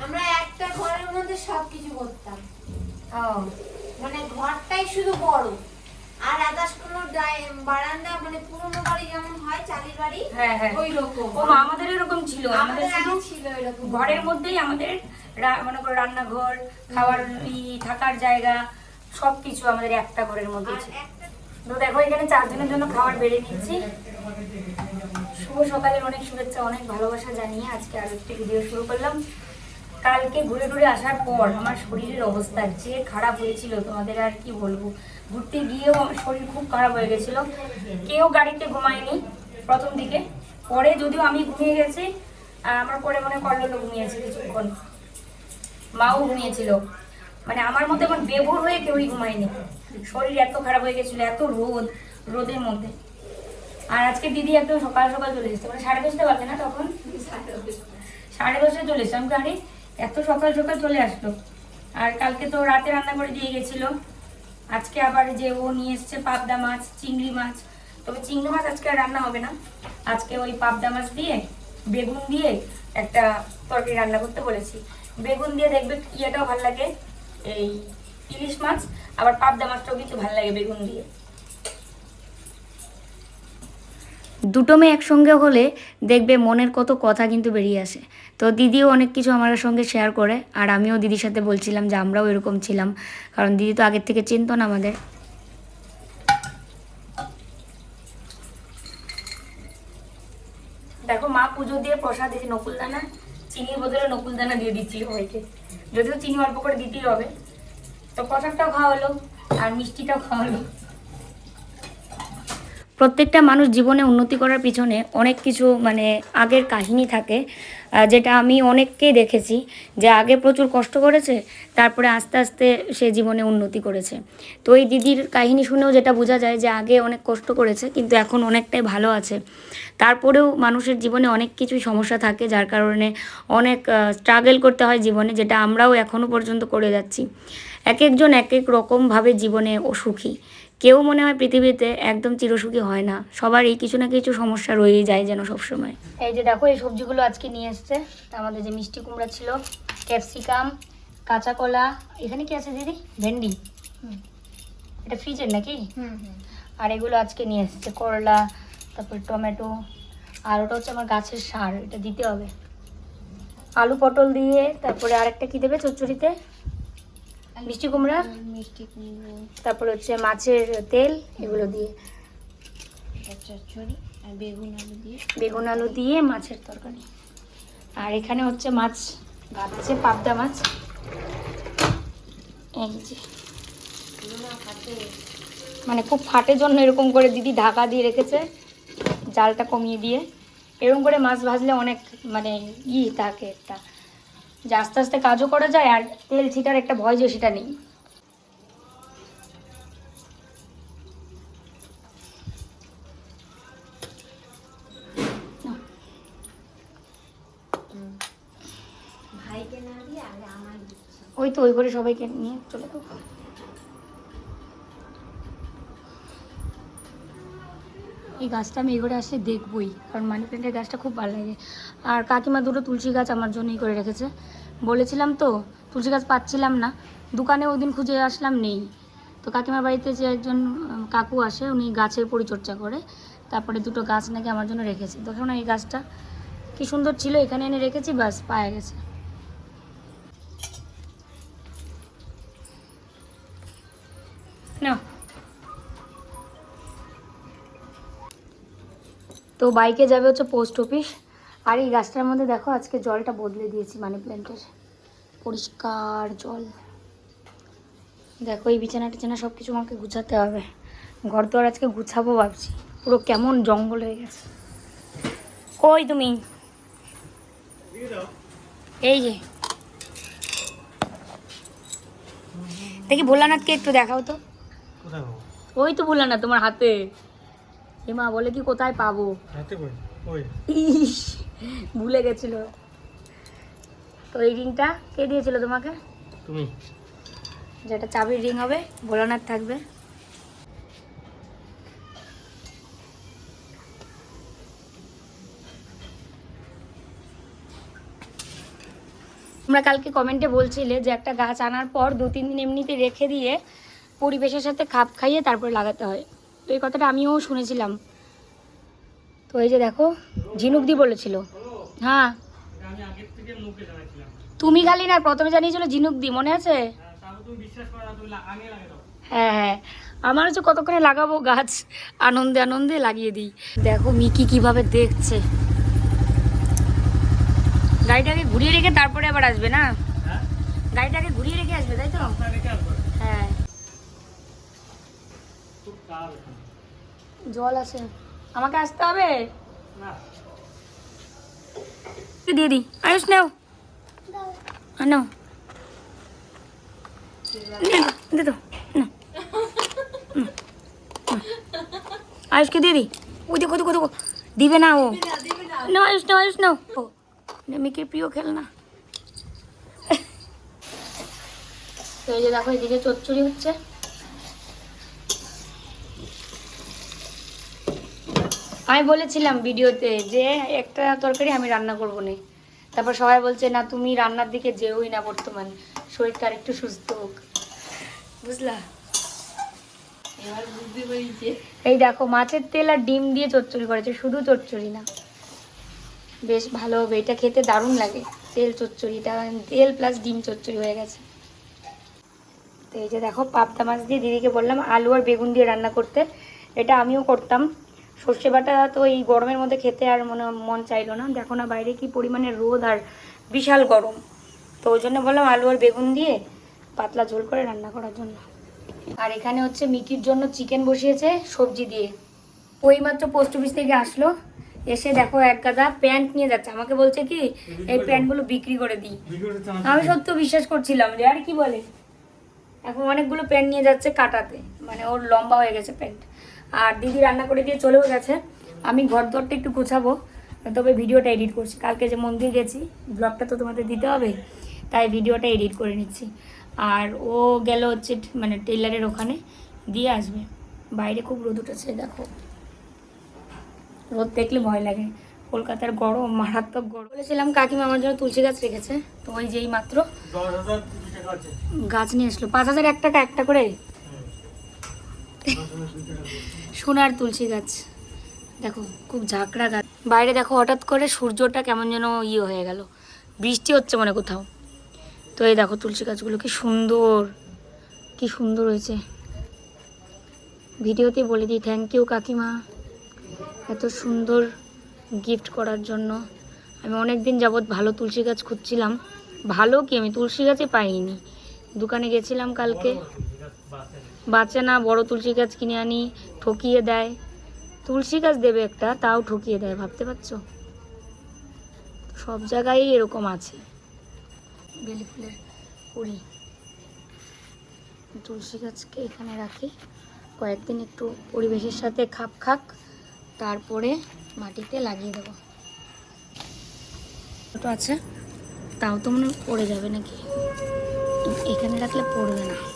আমরা একটা ঘরের মধ্যে সবকিছু করতাম। ও। মানে ঘরটাই শুধু বড়। আর আদার্স কোনো বারান্দা মানে পুরোনো বাড়ি যেমন হয় চালির বাড়ি হ্যাঁ হ্যাঁ। ওই রকম ও আমাদের এরকম ছিল। আমাদের শুধু ছিল এরকম। ঘরের মধ্যেই আমাদের মনে করো রান্নাঘর খাওয়ার থাকার জায়গা সবকিছু আমাদের একটা ঘরের মধ্যে ছিল। তো দেখো এখানে চারজনের জন্য খাবার বেড়ে নিচ্ছি শুভ সকালের অনেক শুভেচ্ছা অনেক ভালোবাসা জানিয়ে আজকে আরও একটি ভিডিও শুরু করলাম। কালকে ঘুরে ঘুরে আসার পর আমার শরীরের অবস্থা যে খারাপ হয়েছিল, তোমাদের আর কি বলব? ঘুরতে গিয়েও আমার শরীর খুব খারাপ হয়ে গেছিল। কেউ গাড়িতে ঘুমায়নি প্রথম দিকে। পরে যদিও আমি ঘুমিয়ে গেছি, আর আমার পরে মনে কল্লোলও ঘুমিয়েছে কিছুক্ষণ। মাও ঘুমিয়েছিল। মানে আমার মধ্যে এখন বেভোর হয়ে কেউই ঘুমায়নি। শরীর এত খারাপ হয়ে গেছিল, এত রোদ, রোদের মধ্যে। আর আজকে দিদি একদম সকাল সকাল চলে এসেছে। মানে সাড়ে দশটা বাজে না তখন? সাড়ে দশটায় চলে এসছে। আমি গাড়ি এত সকাল সকাল চলে আসলো। আর কালকে তো রাতে রান্না করে দিয়ে গেছিল। আজকে আবার যে ও নিয়ে এসছে পাবদা মাছ, চিংড়ি মাছ। তবে চিংড়ি মাছ আজকে রান্না হবে না। আজকে ওই পাবদা মাছ দিয়ে, বেগুন দিয়ে একটা তরকারি রান্না করতে বলেছি। বেগুন দিয়ে দেখবে ইয়েটাও ভালো লাগে, এই ইলিশ মাছ, আবার পাবদা মাছটাও কিন্তু ভালো লাগে বেগুন দিয়ে। দুটো মেয়ে একসঙ্গে হলে দেখবে মনের কত কথা কিন্তু বেরিয়ে আসে। তো দিদিও অনেক কিছু আমার সঙ্গে শেয়ার করে, আর আমিও দিদির সাথে বলছিলাম যে আমরাও এরকম ছিলাম, কারণ দিদি তো আগের থেকে চিনত না আমাদের। দেখো, মা পুজো দিয়ে প্রসাদ দিয়েছে নকুলদানা, চিনির বদলে নকুলদানা দিয়ে দিচ্ছি সবাইকে। যদিও চিনি অল্প করে দিতেই হবে। তো প্রসাদটাও খাওয়া হলো, আর মিষ্টিটাও খাওয়া হলো। প্রত্যেকটা মানুষ জীবনে উন্নতি করার পিছনে অনেক কিছু মানে আগের কাহিনী থাকে যেটা আমি অনেককেই দেখেছি যে আগে প্রচুর কষ্ট করেছে, তারপরে আস্তে আস্তে সে জীবনে উন্নতি করেছে। তো এই দিদির কাহিনী শুনেও যেটা বোঝা যায় যে আগে অনেক কষ্ট করেছে, কিন্তু এখন অনেকটাই ভালো আছে। তারপরেও মানুষের জীবনে অনেক কিছুই সমস্যা থাকে, যার কারণে অনেক স্ট্রাগল করতে হয় জীবনে, যেটা আমরাও এখনও পর্যন্ত করে যাচ্ছি। এক একজন এক এক রকমভাবে জীবনে অসুখী কেউ মনে হয় পৃথিবীতে একদম চিরসুখী হয় না। সবারই কিছু না কিছু সমস্যা রয়েই যায় যেন সবসময়। এই যে দেখো এই সবজিগুলো আজকে নিয়ে এসছে। আমাদের যে মিষ্টি কুমড়া ছিল ক্যাপসিকাম কাঁচা কলা এখানে কি আছে দিদি? ভেন্ডি? এটা ফ্রিজের নাকি? হুম হুম। আর এগুলো আজকে নিয়ে এসেছে করলা তারপর টমেটো আর ওটা হচ্ছে আমার গাছের সার এটা দিতে হবে। আলু পটল দিয়ে তারপরে আরেকটা কি দেবে চচ্চড়িতে? মিষ্টি কুমড়া। মিষ্টি কুমড়ো। তারপর হচ্ছে মাছের তেল এগুলো দিয়ে। আর বেগুন আলু দিয়ে। বেগুন আলু দিয়ে মাছের তরকারি। আর এখানে হচ্ছে মাছ ভাজছে পাবদা মাছ। এই যে। মানে খুব ফাটের জন্য এরকম করে দিদি ঢাকা দিয়ে রেখেছে জালটা কমিয়ে দিয়ে। এরকম করে মাছ ভাজলে অনেক মানে ই থাকে একটা। যে আস্তে আস্তে কাজও করা যায় আর তেল ছিটার একটা ভয় যে সেটা নেই। ওই তো ওই করে সবাইকে নিয়ে চলে যাব এই গাছটা আমি এই করে আসলে দেখবই, কারণ মানি প্ল্যান্টের গাছটা খুব ভালো লাগে। আর কাকিমা দুটো তুলসী গাছ আমার জন্যই করে রেখেছে। বলেছিলাম তো, তুলসী গাছ পাচ্ছিলাম না, দোকানে ওই দিন খুঁজে আসলাম নেই। তো কাকিমার বাড়িতে যে একজন কাকু আসে, উনি গাছের পরিচর্যা করে, তারপরে দুটো গাছ নাকি আমার জন্য রেখেছে। দেখো না এই গাছটা কি সুন্দর ছিল, এখানে এনে রেখেছি বাস পায়ে গেছে। বাইকে যাবে হচ্ছে পোস্ট অফিস আর এই গাছটার মধ্যে দেখো আজকে জলটা বদলে দিয়েছি মানি প্ল্যান্টের পরিষ্কার জল। দেখো এই বিছানা টিছানা সব কিছু আমাকে গুছাতে হবে। ঘর তো আর আজকে গুছাবো ভাবছি। পুরো কেমন জঙ্গল হয়ে গেছে। কই তুমি। এই যে। দেখি ভোলানাথকে একটু দেখাও তো। ওই তো ভোলানাথ তোমার হাতে। হিমা বলে কি কোথায় পাবো? ইস ভুলে গেছিল। তো এই রিংটা কে দিয়েছিল তোমাকে? তুমি। যেটা চাবির রিং হবে ভোলানাথ থাকবে। তোমরা কালকে কমেন্টে বলছিলে যে একটা গাছ আনার পর দু তিন দিন এমনিতে রেখে দিয়ে পরিবেশের সাথে খাপ খাইয়ে তারপরে লাগাতে হয়। তো এই কথাটা আমিও শুনেছিলাম। তো এই যে দেখো ঝিনুক দি বলেছিল। হ্যাঁ। তুমি খালি না প্রথমে জানিয়েছিল ঝিনুক দি মনে আছে? হ্যাঁ হ্যাঁ। আমার হচ্ছে কতক্ষণে লাগাবো গাছ আনন্দে আনন্দে লাগিয়ে দিই। দেখো মিকি কীভাবে দেখছে। গাড়িটাকে ঘুরিয়ে রেখে তারপরে আবার আসবে না? হ্যাঁ? গাড়িটাকে ঘুরিয়ে রেখে আসবে তাই তো আপনার রেখে আসবে হ্যাঁ খুব কাল এখানে। জল আছে। আমাকে আসতে হবে? না। দিয়ে দিই আয়ুষ নাও। নাও। দে। নাও। আয়ুষকে দিয়ে দিই ওই দেখো দেখো দেখো। দিবে না ও। না আয়ুষ নাও আয়ুষ নাও। ও মিকির প্রিয় খেলনা তো এই যে দেখো এদিকে চচ্চড়ি হচ্ছে। আমি বলেছিলাম ভিডিওতে যে একটা তরকারি আমি রান্না করব না। তারপর সবাই বলছে না তুমি রান্নার দিকে যেওই না বর্তমান। শরীরটা আর একটু সুস্থ হোক। বুঝলা? এই দেখো মাছের তেল আর ডিম দিয়ে চচ্চড়ি করেছে শুধু চচ্চড়ি না। বেশ ভালো হবে এটা খেতে দারুণ লাগে তেল চচ্চড়িটা তেল প্লাস ডিম চচ্চড়ি হয়ে গেছে। তো এই যে দেখো পাবদা মাছ দিয়ে দিদিকে বললাম আলু আর বেগুন দিয়ে রান্না করতে। এটা আমিও করতাম। সর্ষে বাটা তো এই গরমের মধ্যে খেতে আর মনে মন চাইলো না। দেখো না বাইরে কি পরিমাণে রোদ আর বিশাল গরম। তো ওই জন্য বললাম আলু আর বেগুন দিয়ে পাতলা ঝোল করে রান্না করার জন্য। আর এখানে হচ্ছে মিকির জন্য চিকেন বসিয়েছে সবজি দিয়ে। ওই মাত্র পোস্ট অফিস থেকে আসলো। এসে দেখো এক গাদা প্যান্ট নিয়ে যাচ্ছে। আমাকে বলছে কি, এই প্যান্টগুলো বিক্রি করে দিই। আমি সত্য বিশ্বাস করছিলাম যে, আর কি বলে? এখন অনেকগুলো প্যান্ট নিয়ে যাচ্ছে কাটাতে। মানে ওর লম্বা হয়ে গেছে প্যান্ট। আর দিদি রান্না করে দিয়ে চলেও গেছে। আমি ঘর দরটা একটু গোছাবো তবে ভিডিওটা এডিট করছি। কালকে যে মন্দির গেছি ব্লগটা তো তোমাদের দিতে হবে তাই ভিডিওটা এডিট করে নিচ্ছি। আর ও গেল হচ্ছে মানে টেলারের ওখানে দিয়ে আসবে। বাইরে খুব রোদ উঠেছে দেখো। রোদ দেখলে ভয় লাগে। কলকাতার গরম মারাত্মক গরম। বলেছিলাম কাকিমা আমার জন্য তুলসী গাছ রেখেছে তো ওই যেই মাত্র গাছ নিয়ে আসলো। পাঁচ হাজার এক টাকা একটা করে দশ হাজার দুই টাকা আছে। সোনার তুলসী গাছ। দেখো, খুব ঝাঁকড়া গাছ। বাইরে দেখো, হঠাৎ করে সূর্যটা কেমন যেন ইয়ে হয়ে গেল। বৃষ্টি হচ্ছে মনে কোথাও। তো এই দেখো, তুলসী গাছগুলো কি সুন্দর। কি সুন্দর হয়েছে। ভিডিওতে বলে দিই থ্যাংক ইউ কাকিমা। এত সুন্দর গিফট করার জন্য। আমি অনেক দিন যাবৎ ভালো তুলসী গাছ খুঁজছিলাম। ভালো কি, আমি তুলসী গাছই পাইনি। দোকানে গেছিলাম কালকে। বাঁচে না, বড় তুলসী গাছ কিনে আনি, ঠকিয়ে দেয়। তুলসী গাছ দেবে একটা, তাও ঠকিয়ে দেয়, ভাবতে পারছ? সব জায়গায় এরকম আছে। বেলি ফুলের কুড়ি। তুলসী গাছকে এখানে রাখি। কয়েকদিন একটু পরিবেশের সাথে খাপ খাক, তারপরে মাটিতে লাগিয়ে দেবো। ছোটো আছে, তাও তো মনে পড়ে যাবে নাকি? এখানে রাখলে পড়বে না।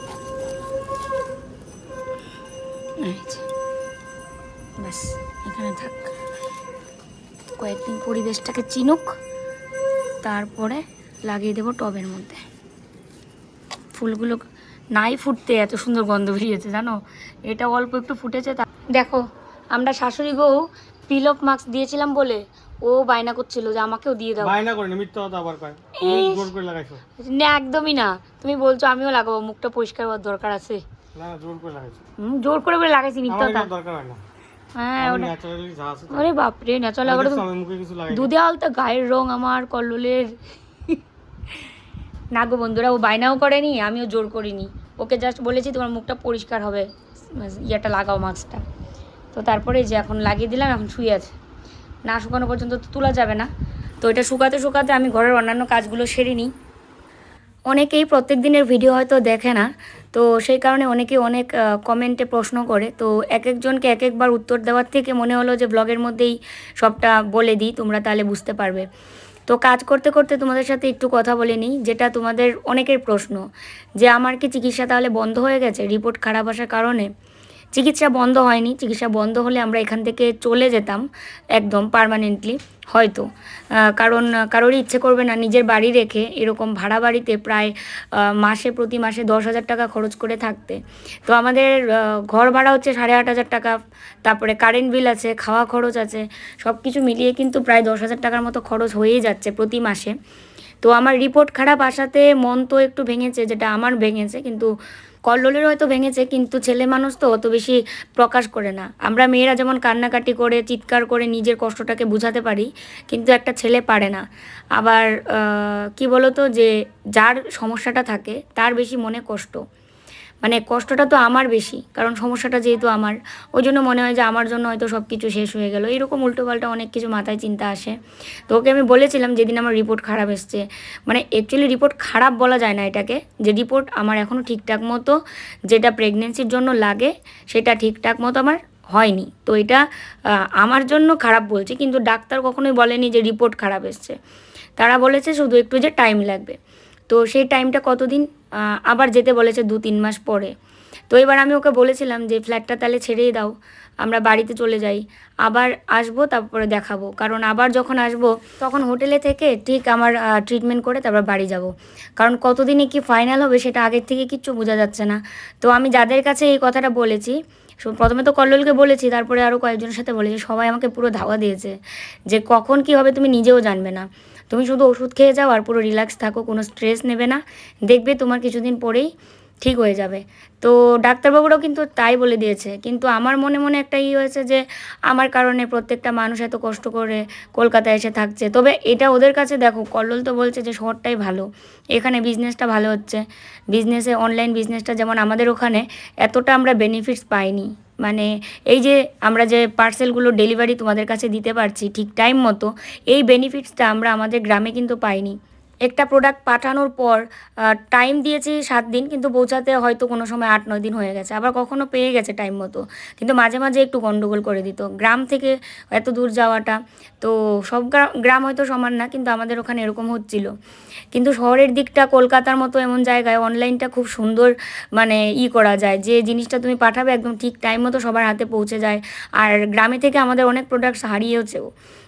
ব্যাস এখানে থাক। কয়েকদিন পরিবেশটাকে চিনুক তারপরে লাগিয়ে দেবো টবের মধ্যে। ফুলগুলো নাই ফুটতে এত সুন্দর গন্ধ বেরিয়েছে জানো? এটা অল্প একটু ফুটেছে তা দেখো আমরা শাশুড়ি বউ পিলপ মাস্ক দিয়েছিলাম বলে ও বায়না করছিল যে আমাকেও দিয়ে দাও। বায়না করেনি মিথ্যা কথা আবার কয়। জোর করে লাগাইছো। না একদমই না। তুমি বলছো আমিও লাগাবো মুখটা পরিষ্কার হওয়ার দরকার আছে। না জোর করে লাগাইছো। হুম, জোর করে বলে লাগাইছি মিথ্যা কথা দরকার হয় না। হ্যাঁ। আরে বাপরে দুধে আলতা গায়ের রং আমার কল্লোলের। না গো বন্ধুরা ও বায়নাও করেনি আমিও জোর করিনি। ওকে জাস্ট বলেছি তোমার মুখটা পরিষ্কার হবে। ইয়েটা লাগাও মাস্কটা তো তারপরে যে এখন লাগিয়ে দিলাম এখন শুয়ে আছে। না শুকানো পর্যন্ত তো তোলা যাবে না। তো এটা শুকাতে শুকাতে আমি ঘরের অন্যান্য কাজগুলো সেরে নিই। অনেকেই প্রত্যেক দিনের ভিডিও হয়তো দেখে না তো সেই কারণে অনেকে অনেক কমেন্টে প্রশ্ন করে। তো এক একজনকে এক একবার উত্তর দেওয়ার থেকে মনে হলো যে ব্লগের মধ্যেই সবটা বলে দিই, তোমরা তাহলে বুঝতে পারবে। তো কাজ করতে করতে তোমাদের সাথে একটু কথা বলে নিই, যেটা তোমাদের অনেকের প্রশ্ন, যে আমার কি চিকিৎসা তাহলে বন্ধ হয়ে গেছে? রিপোর্ট খারাপ আসার কারণে? চিকিৎসা বন্ধ হয়নি। চিকিৎসা বন্ধ হলে আমরা এখান থেকে চলে যেতাম একদম পারমানেন্টলি হয়তো। কারণ কারোরই ইচ্ছে করবে না নিজের বাড়ি রেখে এরকম ভাড়া বাড়িতে প্রায় মাসে প্রতি মাসে দশ হাজার টাকা খরচ করে থাকতে। তো আমাদের ঘর ভাড়া হচ্ছে সাড়ে আট হাজার টাকা, তারপরে কারেন্ট বিল আছে, খাওয়া খরচ আছে সব কিছু মিলিয়ে কিন্তু প্রায় দশ হাজার টাকার মতো খরচ হয়েই যাচ্ছে প্রতি মাসে। তো আমার রিপোর্ট খারাপ আসাতে মন তো একটু ভেঙেছে, যেটা আমার ভেঙেছে, কিন্তু কল্লোলের হয়তো ভেঙেছে, কিন্তু ছেলে মানুষ তো অত বেশি প্রকাশ করে না। আমরা মেয়েরা যেমন কান্নাকাটি করে, চিৎকার করে নিজের কষ্টটাকে বোঝাতে পারি, কিন্তু একটা ছেলে পারে না। আবার কি বলতো যে, যার সমস্যাটা থাকে, তার বেশি মনে কষ্ট। মানে কষ্টটা তো আমার বেশি, কারণ সমস্যাটা যেহেতু আমার। ওই জন্য মনে হয় যে আমার জন্য হয়তো সব কিছু শেষ হয়ে গেল। এরকম উল্টোপাল্টা অনেক কিছু মাথায় চিন্তা আসে। তো ওকে আমি বলেছিলাম যেদিন আমার রিপোর্ট খারাপ এসছে। মানে অ্যাকচুয়ালি রিপোর্ট খারাপ বলা যায় না এটাকে। যে রিপোর্ট আমার এখনও ঠিকঠাক মতো যেটা প্রেগনেন্সির জন্য লাগে, সেটা ঠিকঠাক মতো আমার হয়নি। তো এটা আমার জন্য খারাপ বলছি, কিন্তু ডাক্তার কখনোই বলেনি যে রিপোর্ট খারাপ এসছে। তারা বলেছে শুধু একটু যে টাইম লাগবে। তো সেই টাইমটা কতদিন আবার যেতে বলেছে দু তিন মাস পরে। তো এবার আমি ওকে বলেছিলাম যে ফ্ল্যাটটা তাহলে ছেড়েই দাও, আমরা বাড়িতে চলে যাই, আবার আসব, তারপরে দেখাবো। কারণ আবার যখন আসব, তখন হোটেলে থেকে ঠিক আমার ট্রিটমেন্ট করে তারপর বাড়ি যাব। কারণ কতদিনে কি ফাইনাল হবে সেটা আগের থেকে কিচ্ছু বোঝা যাচ্ছে না। তো আমি যাদের কাছে এই কথাটা বলেছি প্রথমে তো কল্লোলকে বলেছি, তারপরে আরও কয়েকজনের সাথে বলেছি, সবাই আমাকে পুরো ধাওয়া দিয়েছে যে, কখন কি হবে তুমি নিজেও জানবে না। তুমি শুধু ওষুধ খেয়ে যাও আর পুরো রিল্যাক্স থাকো, কোনো স্ট্রেস নেবে না। দেখবে তোমার কিছুদিন পরেই ঠিক হয়ে যাবে। তো ডাক্তারবাবুরাও কিন্তু তাই বলে দিয়েছে। কিন্তু আমার মনে মনে একটা ই হয়েছে যে, আমার কারণে প্রত্যেকটা মানুষ এত কষ্ট করে কলকাতায় এসে থাকছে। তবে এটা ওদের কাছে দেখো, কল্লোল তো বলছে যে শহরটাই ভালো। এখানে বিজনেসটা ভালো হচ্ছে। বিজনেসে অনলাইন বিজনেসটা যেমন আমাদের ওখানে, এতটা আমরা বেনিফিটস পাইনি। মানে এই যে আমরা যে পার্সেলগুলো ডেলিভারি তোমাদের কাছে দিতে পারছি ঠিক টাইম মতো, এই বেনিফিটসটা আমরা আমাদের গ্রামে কিন্তু পাইনি। একটা প্রোডাক্ট পাঠানোর পর টাইম দিয়েছি সাত দিন, কিন্তু পৌঁছাতে হয়তো কোনো সময় আট, নয় দিন হয়ে গেছে। আবার কখনো পেয়ে গেছে টাইম মতো, কিন্তু মাঝে মাঝে একটু গন্ডগোল করে দিত। গ্রাম থেকে এত দূর যাওয়াটা, তো সব গ্রাম হয়তো সমান না, কিন্তু আমাদের ওখানে এরকম হচ্ছিল। কিন্তু শহরের দিকটা, কলকাতার মতো এমন জায়গায় অনলাইনটা খুব সুন্দর মানে ই করা যায়। যে জিনিসটা তুমি পাঠাবে, একদম ঠিক টাইম মতো সবার হাতে পৌঁছে যায়। আর গ্রামে থেকে আমাদের অনেক প্রোডাক্টস হারিয়েছেও।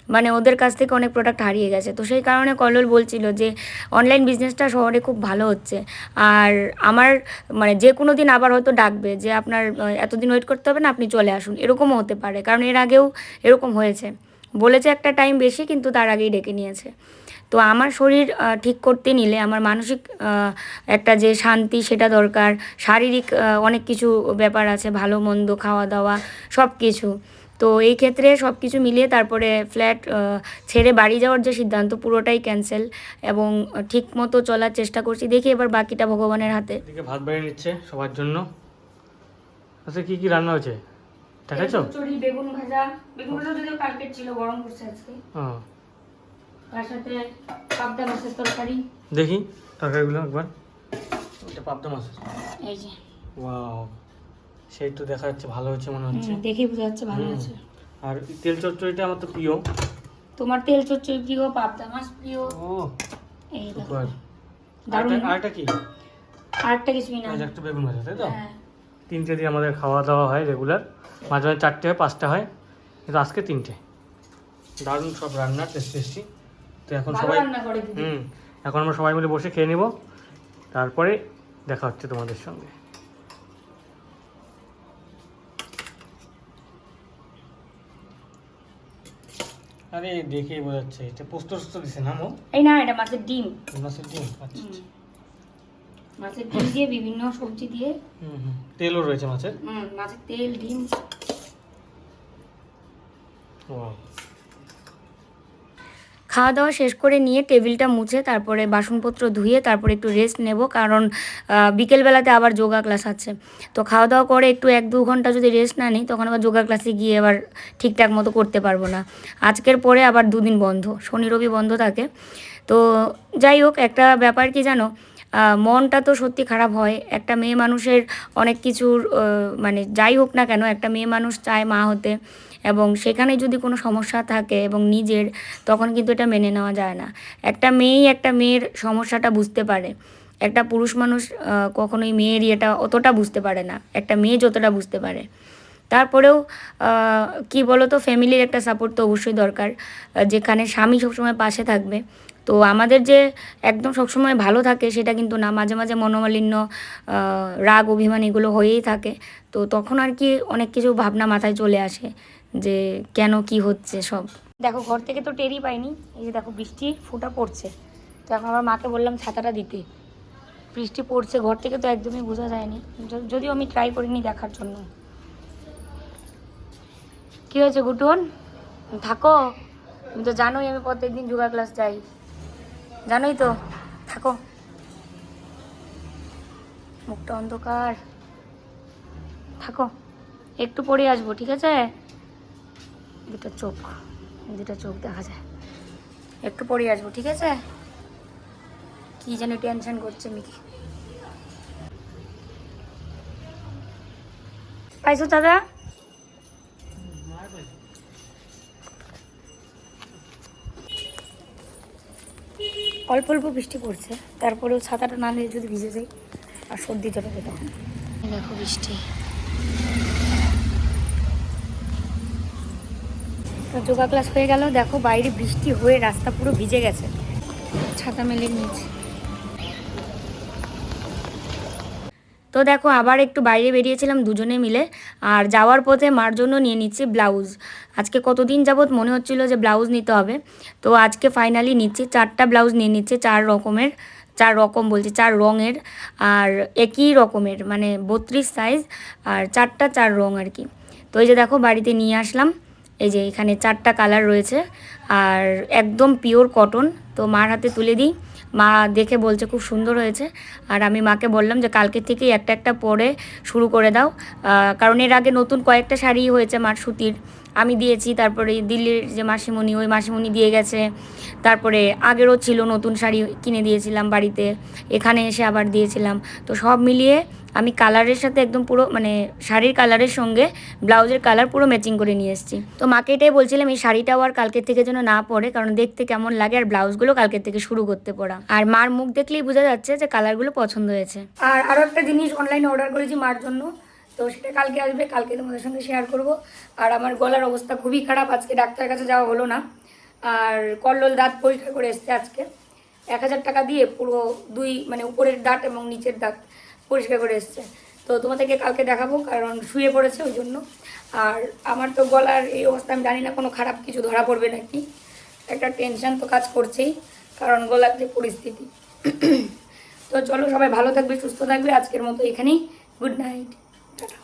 মানে ওদের কাছ থেকে অনেক প্রোডাক্ট হারিয়ে গেছে। তো সেই কারণে কল্লোল বলছিল যে অনলাইন বিজনেসটা শহরে খুব ভালো হচ্ছে। আর আমার মানে যে কোনো দিন আবার হয়তো ডাকবে যে, আপনার এতদিন ওয়েট করতে হবে না, আপনি চলে আসুন। এরকমও হতে পারে। কারণ এর আগেও এরকম হয়েছে। বলেছে একটা টাইম বেশি, কিন্তু তার আগেই ডেকে নিয়েছে। তো আমার শরীর ঠিক করতে নিলে, আমার মানসিক একটা যে শান্তি, সেটা দরকার। শারীরিক অনেক কিছু ব্যাপার আছে, ভালো মন্দ, খাওয়া দাওয়া সব কিছু তো এই ক্ষেত্রে সব কিছু মিলিয়ে তারপরে ফ্ল্যাট ছেড়ে বাড়ি যাওয়ার যে সিদ্ধান্ত পুরোটাই ক্যান্সেল এবং ঠিক মতো চলার চেষ্টা করছি। দেখি এবার বাকিটা ভগবানের হাতে। ভাত বেড়ে নিচ্ছে সবার জন্য। আচ্ছা কি কি রান্না হয়েছে? দেখাচ্ছ চচ্চড়ি বেগুন ভাজা। বেগুন ভাজা যদিও কালকের ছিল গরম করছে আজকে। ও। তার সাথে পাবদা মাছের তরকারি। দেখি তরকারিগুলো একবার। এটা পাবদা মাছ এই যে। ওয়াও। সেই তো দেখা যাচ্ছে ভালো হচ্ছে মনে হচ্ছে। দেখেই বোঝা যাচ্ছে ভালো। আছে আর তেল চচ্চড়িটা আমার তো প্রিয়। তোমার তেল চচ্চড়ি প্রিয় পাবদা মাছ প্রিয়। ও এই দেখো। দারুণ। আরেকটা- কি? আরেকটা কিছুই না একটা বেগুন ভাজা তাই তো? হ্যাঁ। তিনটে দিয়ে আমাদের খাওয়া দাওয়া হয় রেগুলার মাঝে মাঝে চারটে হয় পাঁচটা হয়। কিন্তু আজকে তিনটে। দারুণ সব রান্না টেস্টি টেস্টি তো এখন সবাই রান্না করে দিদি। হুম এখন আমরা সবাই মিলে বসে খেয়ে নিব। তারপরে দেখা হচ্ছে তোমাদের সঙ্গে। আরে দেখেই বোঝা যাচ্ছে এটা পোস্ত টোস্ত দিছে না মো? এই না এটা মাছের ডিম। মাছের ডিম আচ্ছা। মাছের ডিম দিয়ে বিভিন্ন সবজি দিয়ে। হুম হুম। তেলও রয়েছে মাছের? হুম মাছের তেল ডিম। ওয়াও। খাওয়া দাওয়া শেষ করে নিয়ে টেবিলটা মুছে, তারপরে বাসনপত্র ধুয়ে তারপরে একটু রেস্ট নেব, কারণ বিকেলবেলাতে আবার যোগা ক্লাস আছে। তো খাওয়া দাওয়া করে একটু এক দু ঘণ্টা যদি রেস্ট না নিই, তখন আবার যোগা ক্লাসে গিয়ে আবার ঠিকঠাক মতো করতে পারব না। আজকের পরে আবার দুদিন বন্ধ শনি রবি বন্ধ থাকে। তো যাই হোক, একটা ব্যাপার কি জানো? মনটা তো সত্যি খারাপ হয়। একটা মেয়ে মানুষের অনেক কিছুর মানে যাই হোক না কেন, একটা মেয়ে মানুষ চায় মা হতে এবং সেখানে যদি কোনো সমস্যা থাকে এবং নিজের, তখন কিন্তু এটা মেনে নেওয়া যায় না। একটা মেয়েই একটা মেয়ের সমস্যাটা বুঝতে পারে। একটা পুরুষ মানুষ কখনোই মেয়ের ইয়েটা অতটা বুঝতে পারে না। একটা মেয়ে যতটা বুঝতে পারে। তারপরেও কি বলো তো ফ্যামিলির একটা সাপোর্ট তো অবশ্যই দরকার। যেখানে স্বামী সবসময় পাশে থাকবে। তো আমাদের যে একদম সবসময় ভালো থাকে সেটা কিন্তু না, মাঝে মাঝে মনোমালিন্য রাগ, অভিমান এগুলো হয়েই থাকে। তো তখন আর কি অনেক কিছু ভাবনা মাথায় চলে আসে যে কেন কি হচ্ছে সব। দেখো, ঘর থেকে তো টেরই পাইনি, এই যে দেখো বৃষ্টি ফোঁটা পড়ছে। তো এখন আমার মাকে বললাম ছাতাটা দিতে। বৃষ্টি পড়ছে, ঘর থেকে তো একদমই বোঝা যায়নি। যদিও আমি ট্রাই করিনি দেখার জন্য। কি হয়েছে গুটুন? থাকো। তুমি তো জানোই আমি প্রত্যেকদিন যোগা ক্লাস যাই। জানোই তো, থাকো। মুখটা অন্ধকার। থাকো, একটু পরে আসব, ঠিক আছে? দুটো চোখ দুটো চোখ দেখা যায়। একটু পরে আসব, ঠিক আছে? কি যেন টেনশন করছে মিকি। পাইছো দাদা? অল্প অল্প বৃষ্টি পড়ছে। তারপরেও ছাতাটা না নিয়ে যদি ভিজে যাই আর সর্দি চলে তখন। দেখো বৃষ্টি। যোগা ক্লাস হয়ে গেল। দেখো বাইরে বৃষ্টি হয়ে রাস্তা পুরো ভিজে গেছে। ছাতা মেলে নিয়েছি। তো দেখো, আবার একটু বাইরে বেরিয়েছিলাম দুজনে মিলে, আর যাওয়ার পথে মার জন্য নিয়ে নিচ্ছি ব্লাউজ। আজকে কতদিন যাবৎ মনে হচ্ছিল যে ব্লাউজ নিতে হবে, তো আজকে ফাইনালি নিচ্ছি চারটা ব্লাউজ, নিয়ে নিচ্ছে চার রকমের, চার রকম বলছি, চার রঙের, আর একই রকমের মানে বত্রিশ সাইজ আর চারটা চার রং আর কি। তো এই যে দেখো, বাড়িতে নিয়ে আসলাম, এই যে এখানে চারটা কালার রয়েছে, আর একদম পিওর কটন তো মার হাতে তুলে দিই। মা দেখে বলছে খুব সুন্দর হয়েছে। আর আমি মাকে বললাম যে কালকে থেকেই একটা একটা পরে শুরু করে দাও। কারণ এর আগে নতুন কয়েকটা শাড়ি হয়েছে মার সুতির। আমি দিয়েছি, তারপরে দিল্লির যে মাসিমণি, ওই মাসিমণি দিয়ে গেছে। তারপরে আগেরও ছিল নতুন শাড়ি কিনে দিয়েছিলাম বাড়িতে। এখানে এসে আবার দিয়েছিলাম। তো সব মিলিয়ে আমি কালারের সাথে একদম পুরো মানে শাড়ির কালারের সঙ্গে ব্লাউজের কালার পুরো ম্যাচিং করে নিয়ে এসেছি। তো মাকে এটাই বলছিলাম, এই শাড়িটাও আর কালকের থেকে যেন না পরে, কারণ দেখতে কেমন লাগে আর ব্লাউজগুলো কালকের থেকে শুরু করতে পড়া। আর মার মুখ দেখলেই বোঝা যাচ্ছে যে কালারগুলো পছন্দ হয়েছে। আর আরও একটা জিনিস অনলাইনে অর্ডার করেছি মার জন্য, তো সেটা কালকে আসবে, কালকে তোমাদের সঙ্গে শেয়ার করব। আর আমার গলার অবস্থা খুবই খারাপ, আজকে ডাক্তারের কাছে যাওয়া হলো না। আর কল্লোল দাঁত পরীক্ষা করে এসছে আজকে। এক হাজার টাকা দিয়ে পুরো দুই মানে উপরের দাঁত এবং নিচের দাঁত। পরিষ্কার করে এসছে। তো তোমাদেরকে কালকে দেখাবো, কারণ শুয়ে পড়েছে ওই জন্য। আর আমার তো গলার এই অবস্থা, আমি জানি না, কোনো খারাপ কিছু ধরা পড়বে নাকি। একটা টেনশান তো কাজ করছেই, কারণ গলার যে পরিস্থিতি। তো চলো সবাই ভালো থাকবে, সুস্থ থাকবে। আজকের মতো এখানেই। Good night tata